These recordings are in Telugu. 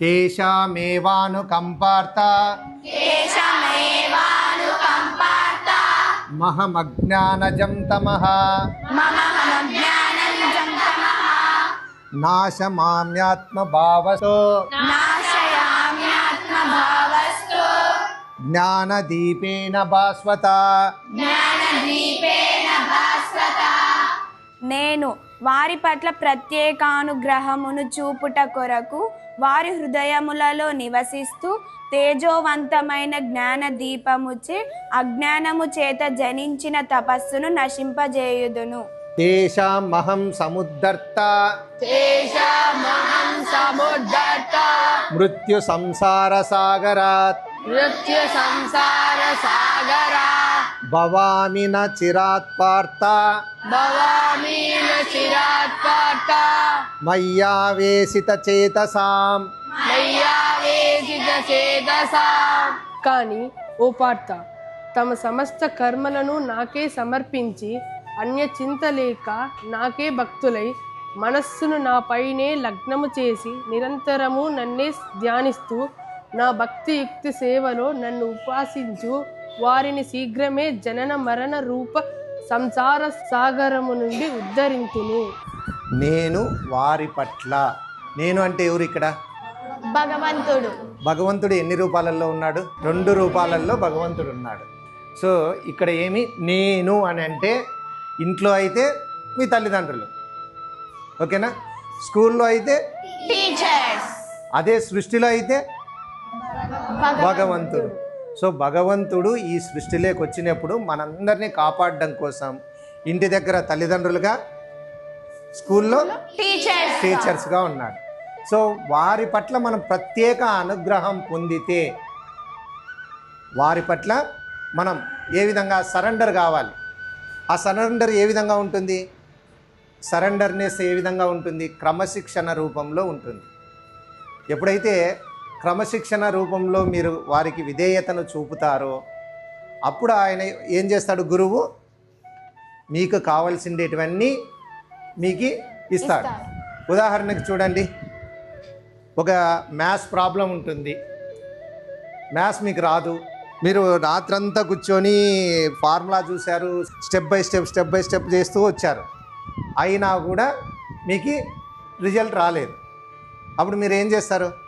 తేషామేవానుకంపార్త మహమజ్ఞానజం తమః నాశమామ్యాత్మభావసో జ్ఞానదీపేన భాస్వత నేను వారి పట్ల ప్రత్యేకానుగ్రహమును చూపుట కొరకు వారి హృదయములలో నివసిస్తూ తేజోవంతమైన జ్ఞాన దీపముచే అజ్ఞానము చేత జనించిన తపస్సును నశింపజేయుదును. తేషామహం సముద్ధర్త. మృత్యు సంసార సాగరాత్. మృత్యు సంసార సాగరా భవామి న చిరాత్ పార్త భవామి చిరాత్ పాట మయ్యావేశిత చేతసాం మయ్యావేశిత చేతసా కానీ ఓ పార్త తమ సమస్త కర్మలను నాకే సమర్పించి అన్య చింత లేక నాకే భక్తులై మనస్సును నాపైనే లగ్నము చేసి నిరంతరము నన్నే ధ్యానిస్తూ నా భక్తి యుక్తి సేవలో నన్ను ఉపాసించు వారిని శీఘ్రమే జనన మరణ రూప సంసార సాగరము నుండి ఉద్ధరింతును. నేను వారి పట్ల. నేను అంటే ఎవరు ఇక్కడ? భగవంతుడు. భగవంతుడు ఎన్ని రూపాలలో ఉన్నాడు? రెండు రూపాలలో భగవంతుడు ఉన్నాడు. సో ఇక్కడ ఏమి? నేను అని అంటే ఇంట్లో అయితే మీ తల్లిదండ్రులు. ఓకేనా? స్కూల్లో అయితే టీచర్స్. అదే సృష్టిలో అయితే భగవంతుడు. సో భగవంతుడు ఈ సృష్టిలోకి వచ్చినప్పుడు మనందరినీ కాపాడడం కోసం ఇంటి దగ్గర తల్లిదండ్రులుగా స్కూల్లో టీచర్స్ టీచర్స్గా ఉన్నాడు సో వారి పట్ల మనం ప్రత్యేక అనుగ్రహం పొందితే వారి పట్ల మనం ఏ విధంగా సరెండర్ కావాలి? ఆ సరెండర్ ఏ విధంగా ఉంటుంది? సరెండర్నెస్ ఏ విధంగా ఉంటుంది? క్రమశిక్షణ రూపంలో ఉంటుంది. ఎప్పుడైతే క్రమశిక్షణ రూపంలో మీరు వారికి విధేయతను చూపుతారో అప్పుడు ఆయన ఏం చేస్తాడు గురువు? మీకు కావలసిండేటివన్నీ మీకు ఇస్తాడు. ఉదాహరణకు చూడండి ఒక మ్యాథ్స్ ప్రాబ్లం ఉంటుంది. మ్యాథ్స్ మీకు రాదు. మీరు రాత్రంతా కూర్చొని ఫార్ములా చూశారు step by step step by step చేస్తూ వచ్చారు. అయినా కూడా మీకు రిజల్ట్ రాలేదు. అప్పుడు మీరు ఏం చేస్తారు?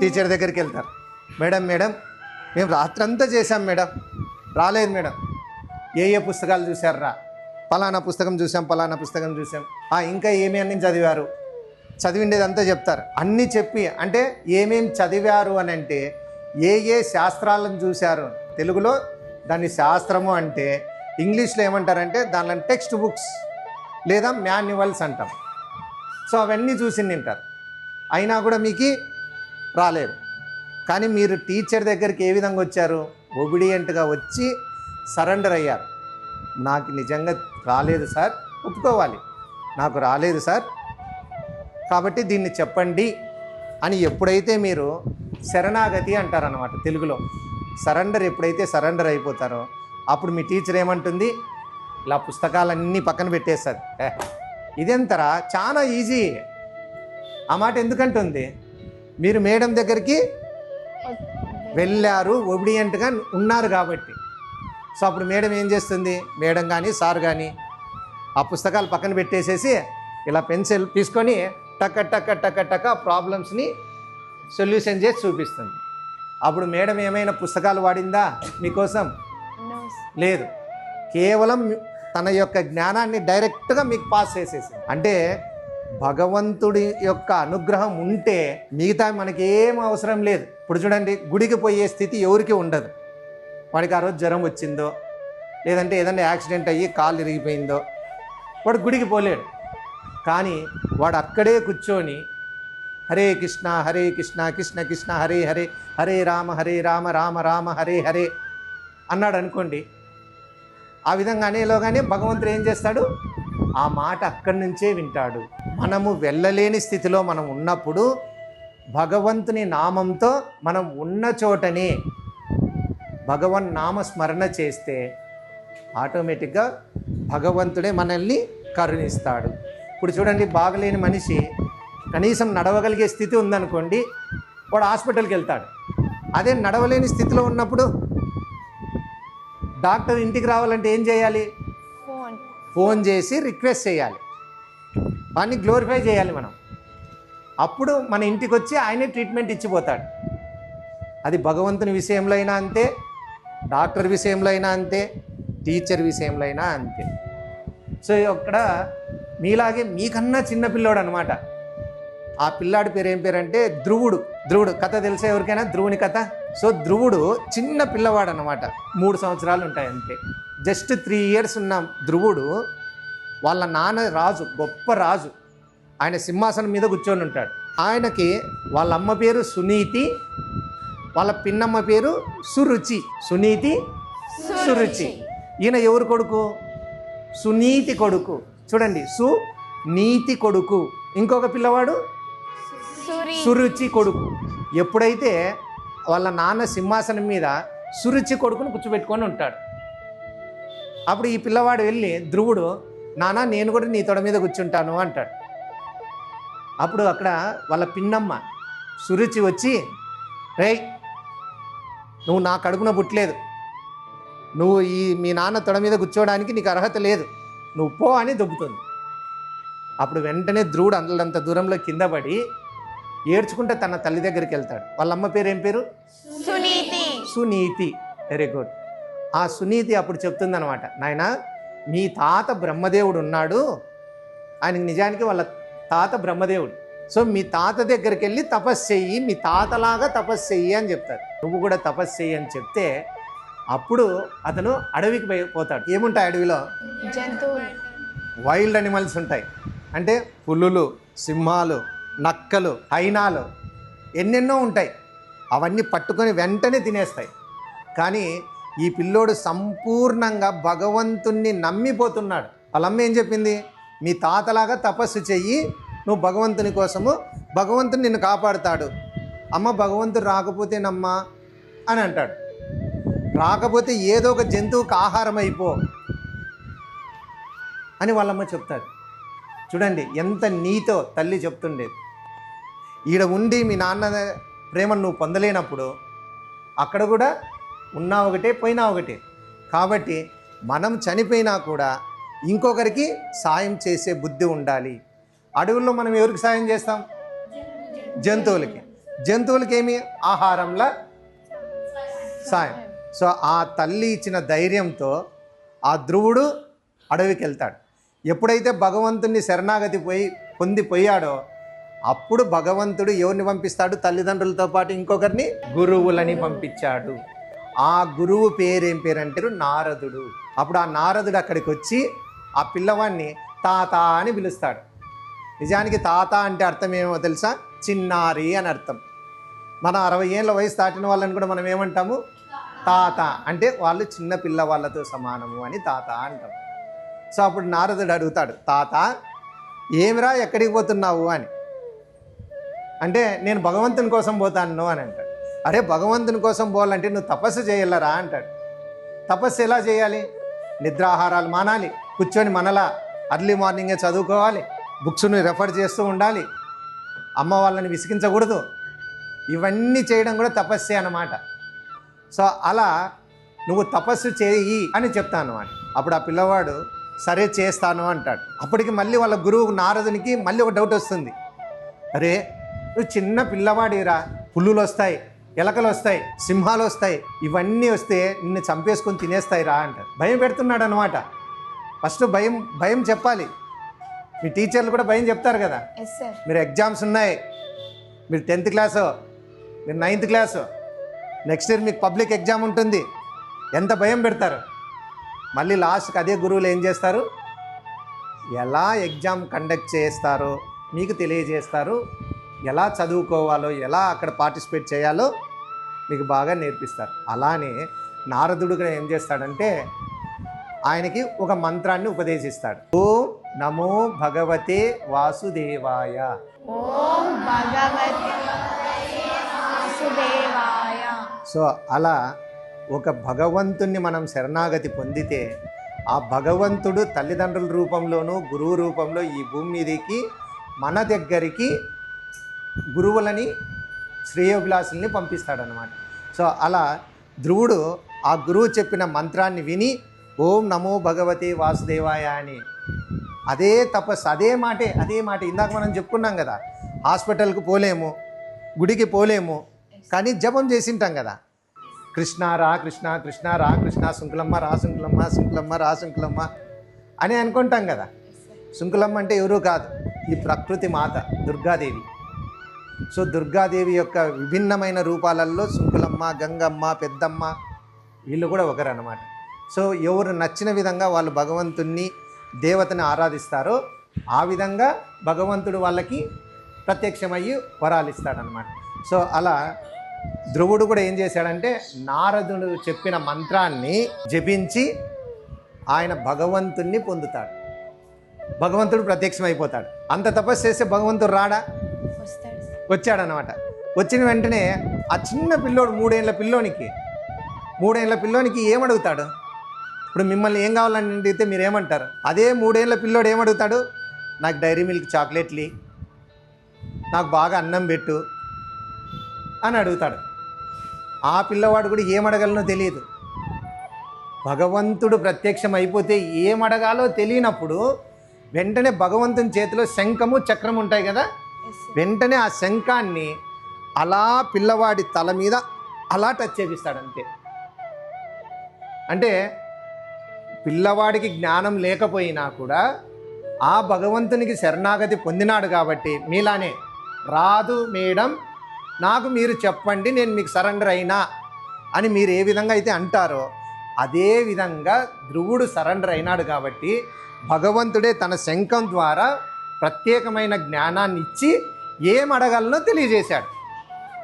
టీచర్ దగ్గరికి వెళ్తారు. మేడం మేడం మేము రాత్రంతా చేశాం మేడం. రాలేదు మేడం. ఏ ఏ పుస్తకాలు చూశారా పలానా పుస్తకం చూసాం పలానా పుస్తకం చూసాం ఆ, ఇంకా ఏమేమి చదివారు? చదివిండేదంతా చెప్తారు. అన్నీ చెప్పి అంటే ఏమేమి చదివారు అని అంటే ఏ ఏ శాస్త్రాలను చూశారు? తెలుగులో దాన్ని శాస్త్రము అంటే ఇంగ్లీష్లో ఏమంటారంటే దానిలో టెక్స్ట్ బుక్స్ లేదా మాన్యువల్స్ అంటాం. సో అవన్నీ చూసి తింటారు అయినా కూడా మీకు రాలేదు కానీ మీరు టీచర్ దగ్గరికి ఏ విధంగా వచ్చారు? ఒబిడియంట్గా వచ్చి సరెండర్ అయ్యారు. నాకు నిజంగా రాలేదు సార్ ఒప్పుకోవాలి. నాకు రాలేదు సార్. కాబట్టి దీన్ని చెప్పండి అని ఎప్పుడైతే మీరు శరణాగతి అంటారనమాట తెలుగులో సరెండర్ ఎప్పుడైతే సరెండర్ అయిపోతారో అప్పుడు మీ టీచర్ ఏమంటుంది? ఇలా పుస్తకాలన్నీ పక్కన పెట్టేస్తుంది "ఏ, ఇదెంతరా? చాలా ఈజీ. ఆ మాట ఎందుకంటుంది? మీరు మేడం దగ్గరికి వెళ్ళారు ఒబిడియంట్గా ఉన్నారు కాబట్టి. సో అప్పుడు మేడం ఏం చేస్తుంది? మేడం కానీ సార్ కానీ ఆ పుస్తకాలు పక్కన పెట్టేసేసి ఇలా పెన్సిల్ తీసుకొని టక్క టక్క టక్క టక్క ప్రాబ్లమ్స్ని సొల్యూషన్ చేసి చూపిస్తుంది. అప్పుడు మేడం ఏమైనా పుస్తకాలు వాడిందా మీకోసం? లేదు. కేవలం తన యొక్క జ్ఞానాన్ని డైరెక్ట్గా మీకు పాస్ చేసేసింది. అంటే భగవంతుడి యొక్క అనుగ్రహం ఉంటే మిగతా మనకి ఏం అవసరం లేదు. ఇప్పుడు చూడండి గుడికి పోయే స్థితి ఎవరికి ఉండదు. వాడికి ఆ రోజు జ్వరం వచ్చిందో లేదంటే ఏదైనా యాక్సిడెంట్ అయ్యి కాలు ఇరిగిపోయిందో వాడు గుడికి పోలేడు. కానీ వాడు అక్కడే కూర్చొని హరే కృష్ణ హరే కృష్ణ కృష్ణ కృష్ణ హరే హరే హరే రామ హరే రామ రామ రామ హరే హరే అన్నాడు అనుకోండి ఆ విధంగా అనేలోగానే భగవంతుడు ఏం చేస్తాడు? ఆ మాట అక్కడి నుంచే వింటాడు. మనము వెళ్ళలేని స్థితిలో మనం ఉన్నప్పుడు భగవంతుని నామంతో మనం ఉన్న చోటనే భగవన్ నామ స్మరణ చేస్తే ఆటోమేటిక్గా భగవంతుడే మనల్ని కరుణిస్తాడు. ఇప్పుడు చూడండి బాగలేని మనిషి కనీసం నడవగలిగే స్థితి ఉందనుకోండి వాడు హాస్పిటల్కి వెళ్తాడు. అదే నడవలేని స్థితిలో ఉన్నప్పుడు డాక్టర్ ఇంటికి రావాలంటే ఏం చేయాలి? ఫోన్ చేసి రిక్వెస్ట్ చేయాలి. వాడిని గ్లోరిఫై చేయాలి మనం. అప్పుడు మన ఇంటికి వచ్చి ఆయనే ట్రీట్మెంట్ ఇచ్చిపోతాడు. అది భగవంతుని విషయంలో అయినా అంతే డాక్టర్ విషయంలో అయినా అంతే టీచర్ విషయంలో అయినా అంతే. సో ఇక్కడ మీలాగే మీకన్నా చిన్న పిల్లోడు అనమాట ఆ పిల్లాడి పేరు ఏం పేరు అంటే ధ్రువుడు. ధ్రువుడు కథ తెలిసే ఎవరికైనా ధ్రువుని కథ? సో ధ్రువుడు చిన్న పిల్లవాడు అనమాట మూడు సంవత్సరాలు ఉంటాయి అంతే జస్ట్ త్రీ ఇయర్స్ ఉన్న ధ్రువుడు వాళ్ళ నాన్న రాజు గొప్ప రాజు. ఆయన సింహాసనం మీద కూర్చొని ఉంటాడు. ఆయనకి వాళ్ళ అమ్మ పేరు సునీతి వాళ్ళ పిన్నమ్మ పేరు సురుచి. సునీతి సురుచి. ఈయన ఎవరు కొడుకు? సునీతి కొడుకు. చూడండి సు నీతి కొడుకు. ఇంకొక పిల్లవాడు? సురి. సురుచి కొడుకు. ఎప్పుడైతే వాళ్ళ నాన్న సింహాసనం మీద సురుచి కొడుకును కూర్చోబెట్టుకొని ఉంటాడు. అప్పుడు ఈ పిల్లవాడు వెళ్ళి ధ్రువుడు నాన్న నేను కూడా నీ తొడ మీద కూర్చుంటాను అంటాడు. అప్పుడు అక్కడ వాళ్ళ పిన్నమ్మ సురుచి వచ్చి రేయ్ నువ్వు నా కడుపున పుట్టలేదు. నువ్వు ఈ మీ నాన్న తొడ మీద కూర్చోవడానికి నీకు అర్హత లేదు. నువ్వు పో అని దొబ్బుతుంది. అప్పుడు వెంటనే ధ్రువుడు అంత దూరంలో కింద పడి ఏడ్చుకుంటే తన తల్లి దగ్గరికి వెళ్తాడు. వాళ్ళ అమ్మ పేరు ఏం పేరు? సునీతి. సునీతి. వెరీ గుడ్ ఆ సునీతి అప్పుడు చెప్తుందనమాట నాయన మీ తాత బ్రహ్మదేవుడు ఉన్నాడు. ఆయనకి నిజానికి వాళ్ళ తాత బ్రహ్మదేవుడు. సో మీ తాత దగ్గరికి వెళ్ళి తపస్సు చెయ్యి మీ తాతలాగా తపస్సు చెయ్యి అని చెప్తారు. నువ్వు కూడా తపస్సు చెయ్యి అని చెప్తే అప్పుడు అతను అడవికి పోతాడు. ఏముంటాయి అడవిలో? జంతువులు. వైల్డ్ అనిమల్స్ ఉంటాయి. అంటే పులులు సింహాలు నక్కలు హైనాలు ఎన్నెన్నో ఉంటాయి. అవన్నీ పట్టుకొని వెంటనే తినేస్తాయి. కానీ ఈ పిల్లోడు సంపూర్ణంగా భగవంతుణ్ణి నమ్మిపోతున్నాడు. వాళ్ళమ్మ ఏం చెప్పింది? మీ తాతలాగా తపస్సు చెయ్యి నువ్వు భగవంతుని కోసము భగవంతుని నిన్ను కాపాడుతాడు. అమ్మ భగవంతుడు రాకపోతేనమ్మా అని అంటాడు. రాకపోతే ఏదో ఒక జంతువుకి ఆహారం అయిపో అని వాళ్ళమ్మ చెప్తారు చూడండి ఎంత నీతో తల్లి చెప్తుండేది. ఈడ ఉండి మీ నాన్న ప్రేమను నువ్వు పొందలేనప్పుడు అక్కడ కూడా ఉన్నా ఒకటే పోయినా ఒకటే. కాబట్టి మనం చనిపోయినా కూడా ఇంకొకరికి సాయం చేసే బుద్ధి ఉండాలి. అడవుల్లో మనం ఎవరికి సాయం చేస్తాం? జంతువులకి. జంతువులకి ఏమి? ఆహారంలా సాయం. సో ఆ తల్లి ఇచ్చిన ధైర్యంతో ఆ ధ్రువుడు అడవికి వెళ్తాడు. ఎప్పుడైతే భగవంతుని శరణాగతి పోయి పొందిపోయాడో అప్పుడు భగవంతుడు ఎవరిని పంపిస్తాడు? తల్లిదండ్రులతో పాటు ఇంకొకరిని? గురువులని పంపించాడు. ఆ గురువు పేరేం పేరు అంటారు నారదుడు. అప్పుడు ఆ నారదుడు అక్కడికి వచ్చి ఆ పిల్లవాడిని తాత అని పిలుస్తాడు. నిజానికి తాత అంటే అర్థం ఏమో తెలుసా? చిన్నారి అని అర్థం. మన అరవై ఏళ్ళ వయసు దాటిన వాళ్ళని కూడా మనం ఏమంటాము? తాత. అంటే వాళ్ళు చిన్న పిల్లవాళ్ళతో సమానము అని తాత అంటాం. సో అప్పుడు నారదుడు అడుగుతాడు తాత ఏమిరా ఎక్కడికి పోతున్నావు? అని. అంటే నేను భగవంతుని కోసం పోతాను అని అంటాడు. అరే భగవంతుని కోసం పోవాలంటే నువ్వు తపస్సు చేయలరా అంటాడు. తపస్సు ఎలా చేయాలి? నిద్రాహారాలు మానాలి కూర్చొని మనలా అర్లీ మార్నింగే చదువుకోవాలి బుక్స్ని రెఫర్ చేస్తూ ఉండాలి. అమ్మ వాళ్ళని విసిగించకూడదు. ఇవన్నీ చేయడం కూడా తపస్సే అన్నమాట. సో అలా నువ్వు తపస్సు చేయి అని చెప్తాను అనమాట అప్పుడు ఆ పిల్లవాడు సరే చేస్తాను అంటాడు. అప్పటికి మళ్ళీ వాళ్ళ గురువు నారదునికి మళ్ళీ ఒక డౌట్ వస్తుంది. అరే నువ్వు చిన్న పిల్లవాడిరా పుల్లులు వస్తాయి ఎలకలు వస్తాయి సింహాలు వస్తాయి ఇవన్నీ వస్తే నిన్ను చంపేసుకొని తినేస్తాయి రా అంటారు. భయం పెడుతున్నాడు అనమాట ఫస్ట్ భయం భయం చెప్పాలి. మీ టీచర్లు కూడా భయం చెప్తారు కదా. మీరు ఎగ్జామ్స్ ఉన్నాయి. మీరు టెన్త్ క్లాసు మీరు నైన్త్ క్లాసు. నెక్స్ట్ ఇయర్ మీకు పబ్లిక్ ఎగ్జామ్ ఉంటుంది. ఎంత భయం పెడతారు? మళ్ళీ లాస్ట్కి అదే గురువులు ఏం చేస్తారు? ఎలా ఎగ్జామ్ కండక్ట్ చేస్తారో మీకు తెలియజేస్తారు. ఎలా చదువుకోవాలో ఎలా అక్కడ పార్టిసిపేట్ చేయాలో మీకు బాగా నేర్పిస్తారు. అలానే నారదుడు కూడా ఏం చేస్తాడంటే ఆయనకి ఒక మంత్రాన్ని ఉపదేశిస్తాడు. ఓం నమో భగవతే వాసుదేవాయ. ఓం భగవతి వాసుదేవాయ. సో అలా ఒక భగవంతుణ్ణి మనం శరణాగతి పొందితే ఆ భగవంతుడు తల్లిదండ్రుల రూపంలోనూ గురువు రూపంలో ఈ భూమి మీదకి మన దగ్గరికి గురువులని శ్రేయోభిలాసుల్ని పంపిస్తాడనమాట. సో అలా ధ్రువుడు ఆ గురువు చెప్పిన మంత్రాన్ని విని ఓం నమో భగవతే వాసుదేవాయ అని అదే తపస్సు అదే మాటే అదే మాట. ఇందాక మనం చెప్పుకున్నాం కదా హాస్పిటల్కి పోలేము గుడికి పోలేము కానీ జపం చేసింటాం కదా. కృష్ణ రా కృష్ణ కృష్ణ రా కృష్ణ శుంకులమ్మ రా శుంకులమ్మ శుంకులమ్మ రా శుంకులమ్మ అని అనుకుంటాం కదా. శుంకులమ్మ అంటే ఎవరూ కాదు ఈ ప్రకృతి మాత దుర్గాదేవి. సో దుర్గాదేవి యొక్క విభిన్నమైన రూపాలలో శుంకులమ్మ గంగమ్మ పెద్దమ్మ వీళ్ళు కూడా ఒకరు అనమాట సో ఎవరు నచ్చిన విధంగా వాళ్ళు భగవంతుణ్ణి దేవతని ఆరాధిస్తారో ఆ విధంగా భగవంతుడు వాళ్ళకి ప్రత్యక్షమయ్యి వరాలు ఇస్తాడనమాట సో అలా ధ్రువుడు కూడా ఏం చేశాడంటే నారదుడు చెప్పిన మంత్రాన్ని జపించి ఆయన భగవంతుణ్ణి పొందుతాడు. భగవంతుడు ప్రత్యక్షమైపోతాడు. అంత తపస్సు చేస్తే భగవంతుడు రాడా? వచ్చాడనమాట వచ్చిన వెంటనే ఆ చిన్న పిల్లోడు మూడేళ్ళ పిల్లోనికి మూడేళ్ళ పిల్లోనికి ఏమడుగుతాడు? ఇప్పుడు మిమ్మల్ని ఏం కావాలని అడిగితే మీరు ఏమంటారు? అదే మూడేళ్ళ పిల్లోడు ఏమడుగుతాడు? నాకు డైరీ మిల్క్ చాక్లెట్లు నాకు బాగా అన్నం పెట్టు అని అడుగుతాడు. ఆ పిల్లవాడు కూడా ఏమడగలనో తెలియదు. భగవంతుడు ప్రత్యక్షం అయిపోతే ఏం అడగాలో తెలియనప్పుడు వెంటనే భగవంతుని చేతిలో శంఖము చక్రం ఉంటాయి కదా? వెంటనే ఆ శంఖాన్ని అలా పిల్లవాడి తల మీద అలా టచ్ చేపిస్తాడు అంతే. అంటే పిల్లవాడికి జ్ఞానం లేకపోయినా కూడా ఆ భగవంతునికి శరణాగతి పొందినాడు కాబట్టి మీలానే రాదు మేడం నాకు మీరు చెప్పండి నేను మీకు సరెండర్ అయినా అని మీరు ఏ విధంగా అయితే అంటారో అదే విధంగా ధ్రువుడు సరెండర్ అయినాడు కాబట్టి భగవంతుడే తన శంఖం ద్వారా ప్రత్యేకమైన జ్ఞానాన్ని ఇచ్చి ఏం అడగాలనో తెలియజేశాడు.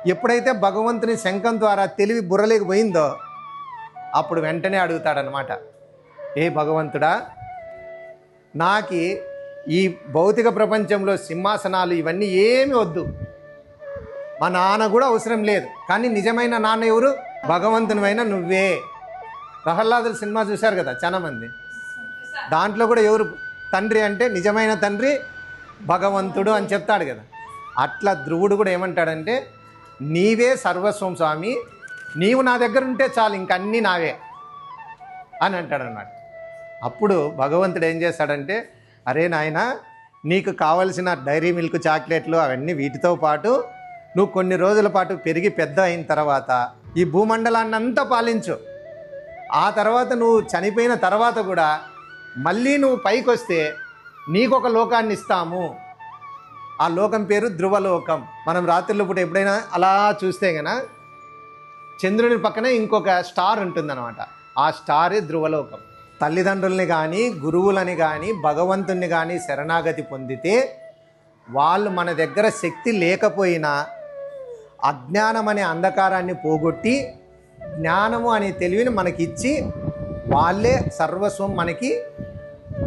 ఎప్పుడైతే భగవంతుని శంఖం ద్వారా తెలివి బుర్రలేకి పోయిందో అప్పుడు వెంటనే అడుగుతాడనమాట ఏ భగవంతుడా నాకి ఈ భౌతిక ప్రపంచంలో సింహాసనాలు ఇవన్నీ ఏమి వద్దు. మా నాన్న కూడా అవసరం లేదు కానీ నిజమైన నాన్న ఎవరు? భగవంతునివైన నువ్వే. ప్రహ్లాదుల సినిమా చూశారు కదా చాలామంది దాంట్లో కూడా ఎవరు తండ్రి అంటే నిజమైన తండ్రి భగవంతుడు అని చెప్తాడు కదా. అట్లా ధ్రువుడు కూడా ఏమంటాడంటే నీవే సర్వస్వం స్వామి నీవు నా దగ్గర ఉంటే చాలు ఇంకన్నీ నావే అని అంటాడు అన్నమాట అప్పుడు భగవంతుడు ఏం చేస్తాడంటే అరే నాయన నీకు కావలసిన డైరీ మిల్క్ చాక్లెట్లు అవన్నీ వీటితో పాటు నువ్వు కొన్ని రోజుల పాటు పెరిగి పెద్ద అయిన తర్వాత ఈ భూమండలాన్ని అంతా పాలించు. ఆ తర్వాత నువ్వు చనిపోయిన తర్వాత కూడా మళ్ళీ నువ్వు పైకి వస్తే నీకు ఒక లోకాన్ని ఇస్తాము. ఆ లోకం పేరు ధ్రువలోకం. మనం రాత్రిలో పూట ఎప్పుడైనా అలా చూస్తే గన చంద్రుని పక్కన ఇంకొక స్టార్ ఉంటుందన్నమాట. ఆ స్టారే ధ్రువలోకం. తల్లిదండ్రుల్ని కానీ గురువులని కానీ భగవంతుని కానీ శరణాగతి పొందితే వాళ్ళు మన దగ్గర శక్తి లేకపోయినా అజ్ఞానం అనే అంధకారాన్ని పోగొట్టి జ్ఞానము అనే తెలివిని మనకిచ్చి వాళ్ళే సర్వస్వం మనకి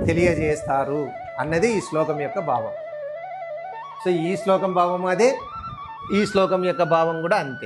తెలియజేస్తారు. అన్నది ఈ శ్లోకం యొక్క భావం. సో ఈ శ్లోకం భావం అదే ఈ శ్లోకం యొక్క భావం కూడా అంతే.